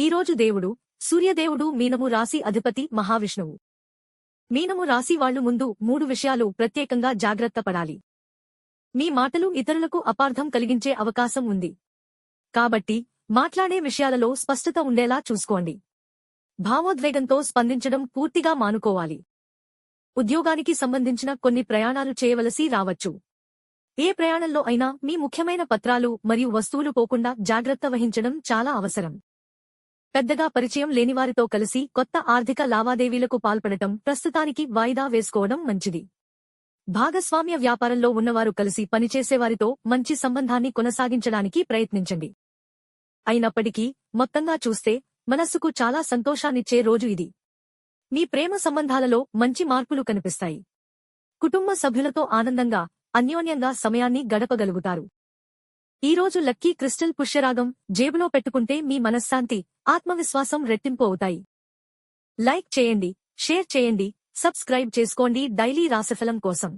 ఈరోజు దేవుడు సూర్యదేవుడు మీనము రాశి అధిపతి మహావిష్ణువు. మీనము రాశి వాళ్ళు ముందు మూడు విషయాలు ప్రత్యేకంగా జాగ్రత్త పడాలి. మీ మాటలు ఇతరులకు అపార్థం కలిగించే అవకాశం ఉంది. కాబట్టి మాట్లాడే విషయాలలో స్పష్టత ఉండేలా చూసుకోండి. భావోద్వేగంతో స్పందించడం పూర్తిగా మానుకోవాలి. ఉద్యోగానికి సంబంధించిన కొన్ని ప్రయాణాలు చేయవలసి రావచ్చు. ఏ ప్రయాణంలో అయినా మీ ముఖ్యమైన పత్రాలు మరియు వస్తువులు పోకుండా జాగ్రత్త వహించడం చాలా అవసరం. పెద్దగా పరిచయం లేనివారితో కలిసి కొత్త ఆర్థిక లావాదేవీలకు పాల్పడటం ప్రస్తుతానికి వాయిదా వేసుకోవడం మంచిది. భాగస్వామ్య వ్యాపారంలో ఉన్నవారు కలిసి పనిచేసేవారితో మంచి సంబంధాన్ని కొనసాగించడానికి ప్రయత్నించండి. అయినప్పటికీ మొత్తంగా చూస్తే మనస్సుకు చాలా సంతోషాన్నిచ్చే రోజు ఇది. మీ ప్రేమ సంబంధాలలో మంచి మార్పులు కనిపిస్తాయి. కుటుంబ సభ్యులతో ఆనందంగా అన్యోన్యంగా సమయాన్ని గడపగలుగుతారు. ఈ రోజు లక్కీ క్రిస్టల్ పుష్యరాగం జేబులో పెట్టుకుంటే మీ మనశ్శాంతి ఆత్మవిశ్వాసం రెట్టింపు అవుతాయి. లైక్ చేయండి షేర్ చేయండి సబ్స్క్రైబ్ చేసుకోండి డైలీ రాశిఫలం కోసం.